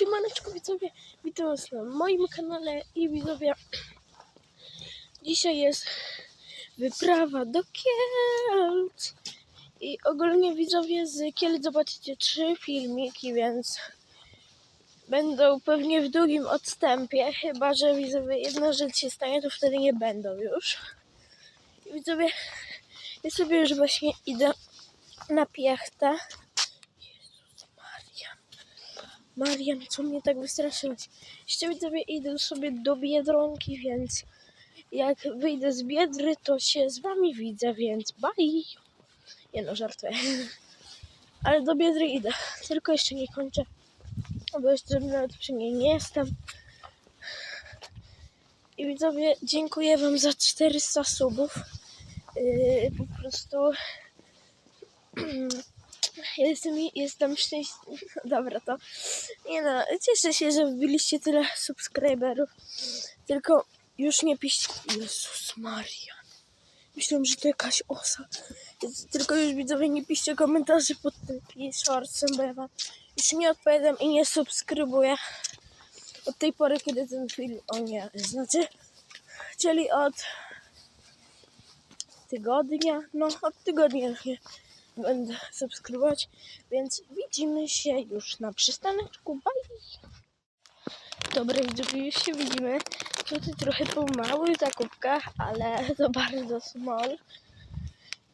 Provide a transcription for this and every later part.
Siemaneczko widzowie, witam was na moim kanale i widzowie Dzisiaj jest wyprawa do Kielc. I ogólnie widzowie z Kielc zobaczycie trzy filmiki, więc Będą pewnie w długim odstępie, chyba że widzowie jedna rzecz się stanie, to wtedy nie będą już. I widzowie, ja sobie już właśnie idę na piechtę Marian, co mnie tak wystraszyłeś? Jeszcze widzowie idę sobie do Biedronki, więc jak wyjdę z Biedry, to się z wami widzę, więc bye! Nie no, żartuję. Ale do Biedry idę, tylko jeszcze nie kończę, bo jeszcze nawet przy niej nie jestem. I widzowie, dziękuję wam za 400 subów. Yy, po prostu jestem, jestem szczęśliwy. Dobra, to nie no, cieszę się, że wbiliście tyle subskryberów. Tylko już nie piszcie. Jezus Maria. Myślałem, że to jakaś osa. Tylko już widzowie nie piszcie komentarzy pod tym shortsem, bo ja wam już nie odpowiadam i nie subskrybuję. Od tej pory, kiedy ten film. O nie, znaczy. Czyli od tygodnia. No, od tygodnia nie będę subskrybować. Więc widzimy się już na przystaneczku. Bye! Dobra, widzowie, już się widzimy. Tutaj trochę po małych zakupkach, ale to bardzo small.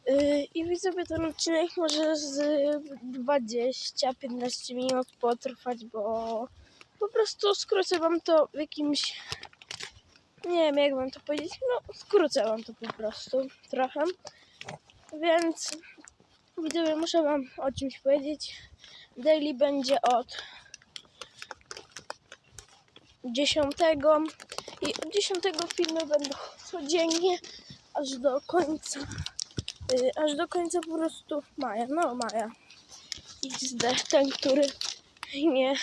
Yy, I widzowie, ten odcinek może z 20-15 minut potrwać, bo po prostu skrócę wam to w jakimś... Nie wiem, jak wam to powiedzieć. No, skrócę wam to po prostu trochę. Więc widzowie, muszę wam o czymś powiedzieć. Daily będzie od 10 i od 10 filmy będą codziennie aż do końca yy, aż do końca po prostu maja, no maja XD, ten, który nie,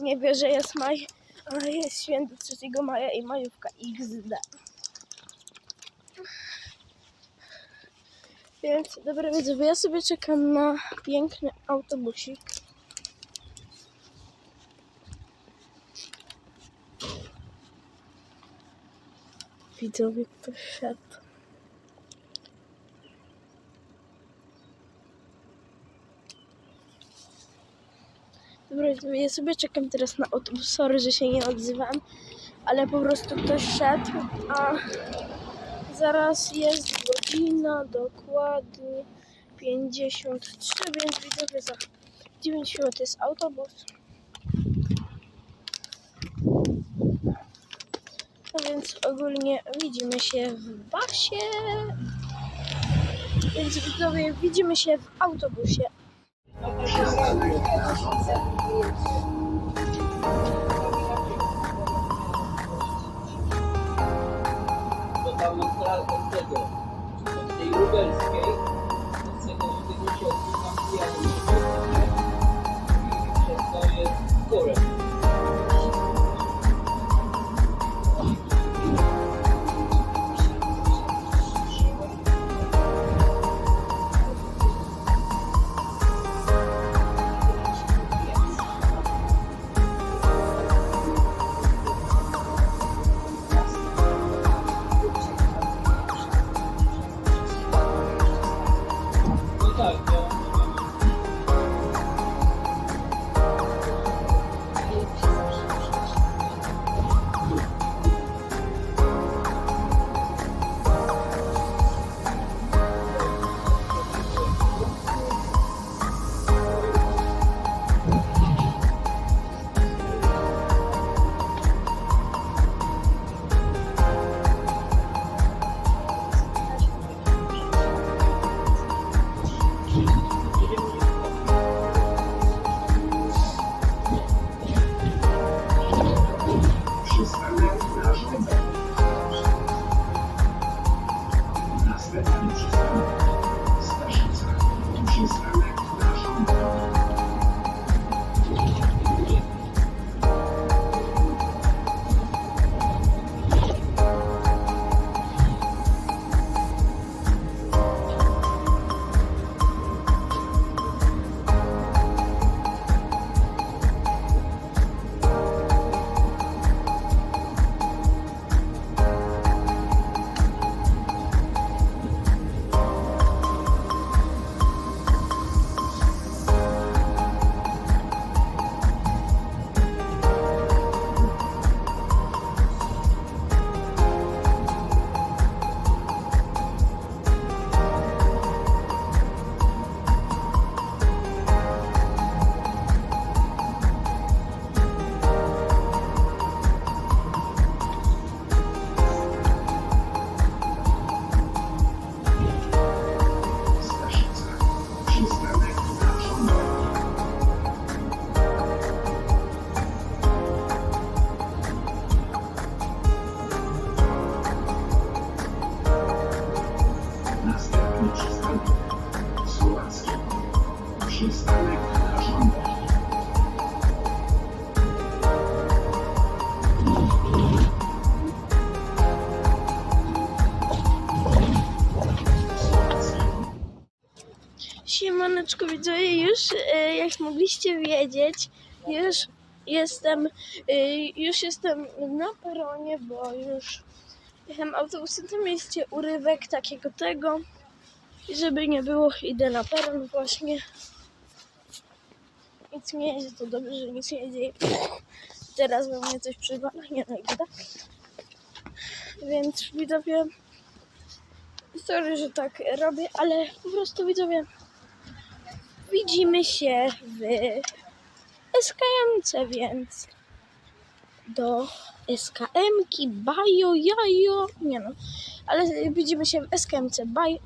nie wie, że jest maj, a jest święty 3 maja i majówka XD. Więc dobra widzowie, ja sobie czekam na piękny autobusik. Widzowie poszedł. Dobra, widzowie, ja sobie czekam teraz na autobus. Sorry, że się nie odzywam, ale po prostu ktoś szedł, a zaraz jest godzina dokładnie 53, więc widzowie za 9 minut jest autobus. No więc ogólnie widzimy się w basie. Więc widzowie, widzimy się w autobusie. Totalną stratę tego, od tej lubelskiej, z tego, tego się odbywam pijany i przez to jest w Siemaneczko widzowie, już e, jak mogliście wiedzieć, już jestem, e, już jestem na peronie, bo już jechałem autobusem, tam mieście urywek takiego tego i żeby nie było, idę na peron właśnie. Nic nie jedzie, to dobrze, że nic nie dzieje. Teraz we mnie coś przywala, nie no i gada. Więc widzowie, sorry, że tak robię, ale po prostu widzowie, widzimy się w SKM-ce, więc do SKM-ki, bajo, jajo, nie no, ale widzimy się w SKM-ce, baj.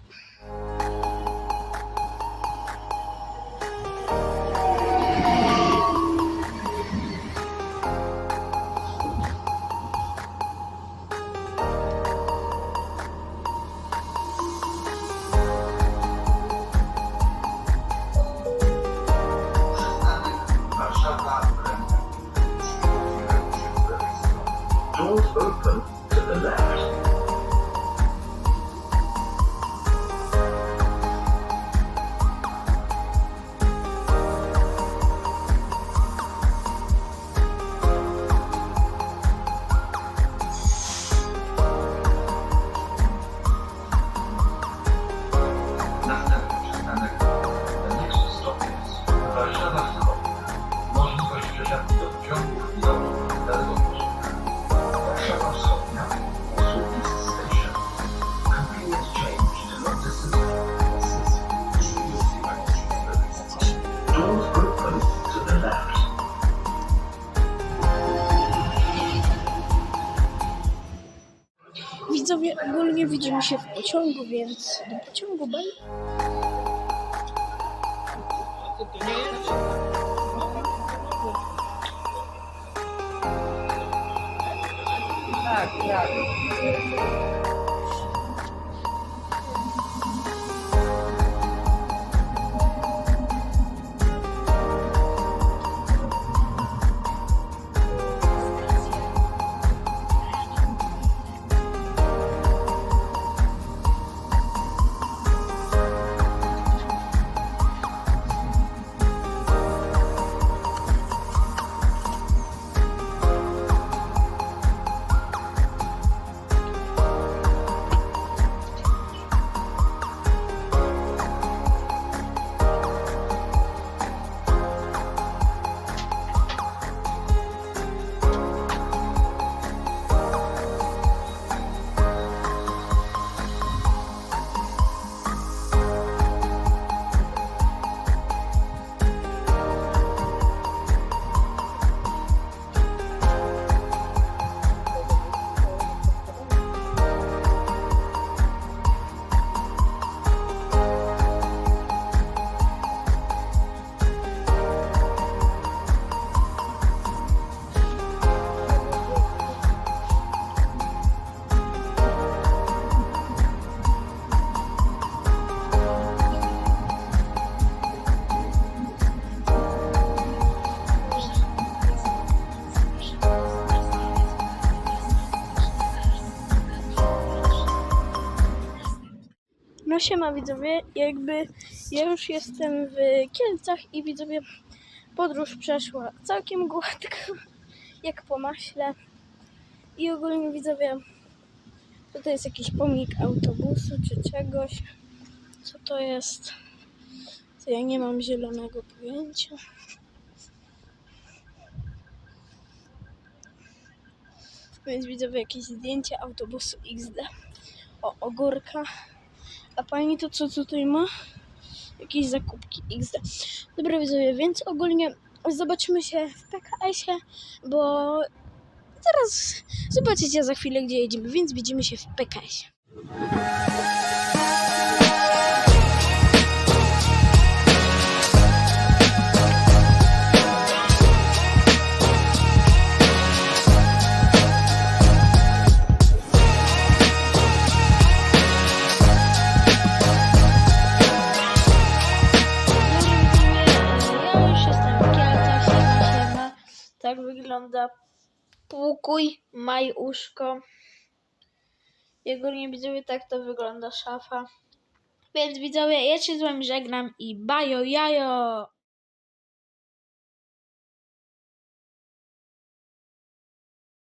Się w pociągu, więc do pociągu, baj. Tak, tak. No siema widzowie, jakby ja już jestem w Kielcach i widzowie podróż przeszła całkiem gładko, jak po maśle. I ogólnie widzowie, tutaj jest jakiś pomnik autobusu czy czegoś. Co to jest? To ja nie mam zielonego pojęcia. Więc widzowie jakieś zdjęcie autobusu XD. O, ogórka. A pani to co tutaj ma? Jakieś zakupki XD. Dobra widzowie, więc ogólnie zobaczymy się w PKS-ie, bo zaraz zobaczycie za chwilę gdzie jedziemy, więc widzimy się w PKS-ie. Wygląda pokój, majuszko. I ogólnie widzowie tak to wygląda szafa. Więc widzowie, ja się z wami żegnam i bajo jajo!